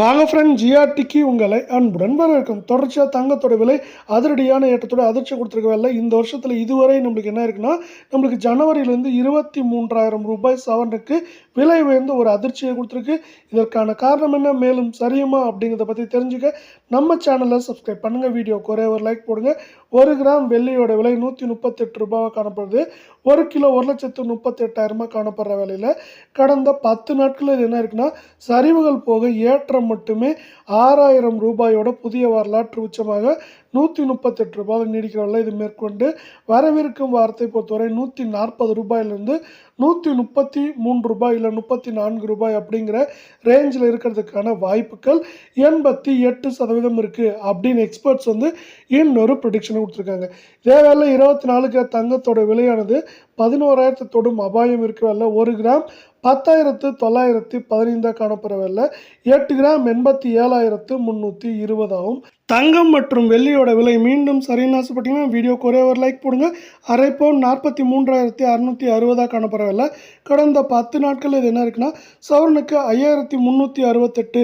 வாங்க ஃப்ரெண்ட் ஜிஆர்டிக்கு உங்களை அன்புடன் வரவேற்கும். தொடர்ச்சியாக தங்கத்தோட விலை அதிரடியான ஏற்றத்தோட அதிர்ச்சி கொடுத்துருக்க வேலை இந்த வருஷத்தில் இதுவரை நம்மளுக்கு என்ன இருக்குன்னா நம்மளுக்கு ஜனவரியிலேருந்து இருபத்தி மூன்றாயிரம் ரூபாய் சவனுக்கு விலை உயர்ந்த ஒரு அதிர்ச்சியை கொடுத்துருக்கு. இதற்கான காரணம் என்ன மேலும் சரியுமா அப்படிங்கிறத பற்றி தெரிஞ்சுக்க நம்ம சேனலை சப்ஸ்கிரைப் பண்ணுங்கள் வீடியோ குறைய ஒரு லைக் போடுங்க. ஒரு கிராம் வெள்ளியோட விலை நூற்றி முப்பத்தெட்டு ரூபாவாக காணப்படுது. ஒரு கிலோ ஒரு லட்சத்து முப்பத்தெட்டாயிரமாக காணப்படுற விலையில் கடந்த பத்து நாட்களில் இது என்ன இருக்குன்னா சரிவுகள் போக ஏற்றம் மட்டுமே ஆறாயிரம் ரூபாயோட புதிய வரலாற்று உச்சமாக நூற்றி முப்பத்தெட்டு ரூபாயில் நீடிக்கிறவர்கள் இது மேற்கொண்டு வரவிருக்கும் வாரத்தை பொறுத்தவரை நூற்றி நாற்பது ரூபாயிலிருந்து நூற்றி முப்பத்தி மூன்று ரூபாய் இல்லை முப்பத்தி நான்கு ரூபாய் அப்படிங்கிற ரேஞ்சில் இருக்கிறதுக்கான வாய்ப்புகள் எண்பத்தி எட்டு சதவீதம் இருக்குது அப்படின்னு எக்ஸ்பர்ட்ஸ் வந்து இன்னொரு ப்ரொடிக்ஷனை கொடுத்துருக்காங்க. இதே வேலை இருபத்தி நாலுக்கு தங்கத்தோட விலையானது பதினோராயிரத்து தொடும் அபாயம் இருக்கிற ஒரு கிராம் பத்தாயிரத்து தொள்ளாயிரத்தி பதினைந்தாக காணப்படவில்லை எட்டு கிராம் எண்பத்தி ஏழாயிரத்து முந்நூற்றி இருபதாகவும் தங்கம் மற்றும் வெள்ளியோட விலை மீண்டும் சரின்னு ஆசைப்பட்டீங்கன்னா வீடியோக்கு ஒரே ஒரு லைக் போடுங்க. அரை பவுன் நாற்பத்தி மூன்றாயிரத்தி அறுநூற்றி அறுபதாக காணப்படவில்லை கடந்த பத்து நாட்கள் இது என்ன இருக்குன்னா சவரனுக்கு ஐயாயிரத்தி முந்நூற்றி அறுபத்தெட்டு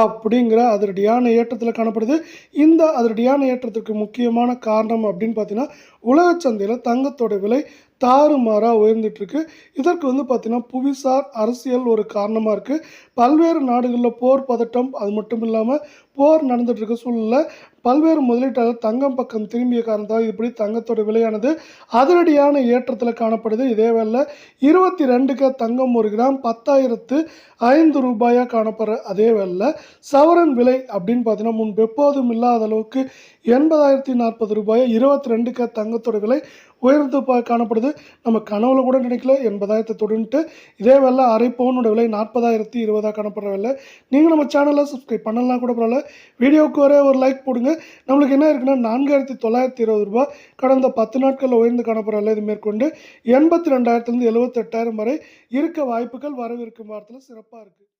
அப்படிங்கிற அதிரடியான ஏற்றத்தில் காணப்படுது. இந்த அதிரடியான ஏற்றத்துக்கு முக்கியமான காரணம் அப்படின்னு பார்த்தீங்கன்னா உலக சந்தையில் தங்கத்தோட விலை தாறுமாறாக உயர்ந்துட்டுருக்கு. இதற்கு வந்து பார்த்திங்கன்னா புவிசார் அரசியல் ஒரு காரணமாக இருக்குது பல்வேறு நாடுகளில் போர் பதட்டம் அது மட்டும் இல்லாமல் போர் நடந்துகிட்ருக்க இருக்க சூழலில் பல்வேறு முதலீட்டாளர் தங்கம் பக்கம் திரும்பிய காரணத்தால் இப்படி தங்கத்தோட விலையானது அதிரடியான ஏற்றத்தில் காணப்படுது. இதேவேளை இருபத்தி ரெண்டுக்கு தங்கம் ஒரு கிராம் பத்தாயிரத்து ஐந்து ரூபாயாக காணப்படுற அதே வேளை சவரன் விலை அப்படின்னு பார்த்தீங்கன்னா முன்பு எப்போதும் இல்லாத அளவுக்கு எண்பதாயிரத்தி நாற்பது ரூபாயை இருபத்தி ரெண்டுக்கு தங்கத்தோட விலை உயர்ந்து காணப்படுது. நம்ம கனவுல கூட நினைக்கல. எண்பதாயிரத்தை தொடுன்ட்டு இதே வேலை அரை பவுனோட விலை நாற்பதாயிரத்தி இருபதாக காணப்படுற விலை நீங்கள் நம்ம சேனலை சப்ஸ்கிரைப் பண்ணலாம் கூட பரவாயில்ல. வீடியோவுக்கு ஒரே ஒரு லைக் போடுங்க. நம்மளுக்கு என்ன இருக்குன்னா நான்காயிரத்தி தொள்ளாயிரத்தி இருபது ரூபாய் கடந்த பத்து நாட்களில் உயர்ந்து காணப்படுற விலை இது மேற்கொண்டு எண்பத்தி ரெண்டாயிரத்துலேருந்து எழுபத்தெட்டாயிரம் வரை இருக்க வாய்ப்புகள் வரவிருக்கும் வாரத்தில் சிறப்பாக இருக்குது